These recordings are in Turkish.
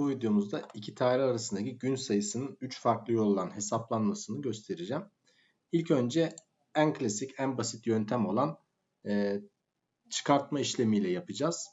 Bu videomuzda iki tarih arasındaki gün sayısının 3 farklı yoldan hesaplanmasını göstereceğim. İlk önce en klasik, en basit yöntem olan e, çıkartma işlemiyle yapacağız.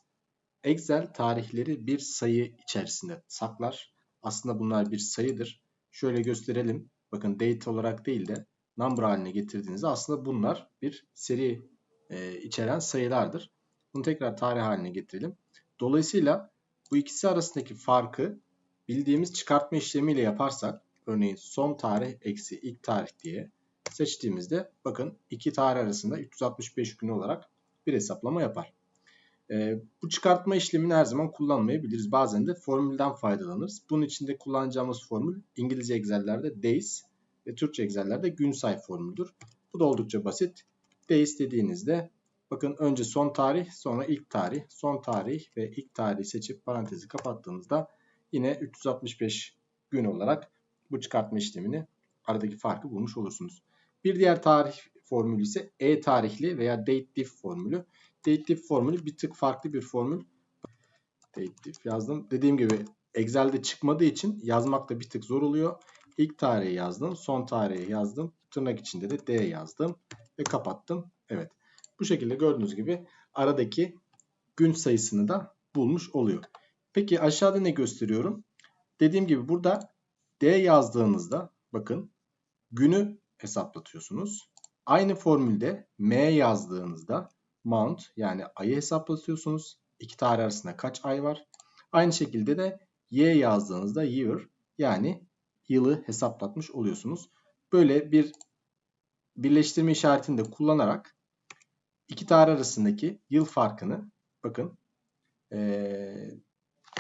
Excel tarihleri bir sayı içerisinde saklar. Aslında bunlar bir sayıdır. Şöyle gösterelim. Bakın date olarak değil de number haline getirdiğinizde aslında bunlar bir seri e, içeren sayılardır. Bunu tekrar tarih haline getirelim. Dolayısıyla bu ikisi arasındaki farkı bildiğimiz çıkartma işlemiyle yaparsak örneğin son tarih eksi ilk tarih diye seçtiğimizde bakın iki tarih arasında 365 gün olarak bir hesaplama yapar. E, bu çıkartma işlemini her zaman kullanmayabiliriz. Bazen de formülden faydalanırız. Bunun için de kullanacağımız formül İngilizce Excel'lerde days ve Türkçe Excel'lerde gün say formülüdür. Bu da oldukça basit. Days dediğinizde Bakın önce son tarih, sonra ilk tarih, son tarih ve ilk tarihi seçip parantezi kapattığınızda yine 365 gün olarak bu çıkartma işlemini aradaki farkı bulmuş olursunuz. Bir diğer tarih formülü ise e tarihli veya date diff formülü. Date diff formülü bir tık farklı bir formül. Date diff yazdım. Dediğim gibi Excel'de çıkmadığı için yazmak da bir tık zor oluyor. İlk tarihi yazdım, son tarihi yazdım. Tırnak içinde de D yazdım ve kapattım. Evet. Bu şekilde gördüğünüz gibi aradaki gün sayısını da bulmuş oluyor. Peki aşağıda ne gösteriyorum? Dediğim gibi burada D yazdığınızda bakın günü hesaplatıyorsunuz. Aynı formülde M yazdığınızda month yani ayı hesaplatıyorsunuz. İki tarih arasında kaç ay var? Aynı şekilde de Y yazdığınızda year yani yılı hesaplatmış oluyorsunuz. Böyle bir birleştirme işaretini de kullanarak iki tarih arasındaki yıl farkını bakın ee,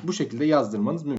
bu şekilde yazdırmanız mümkün.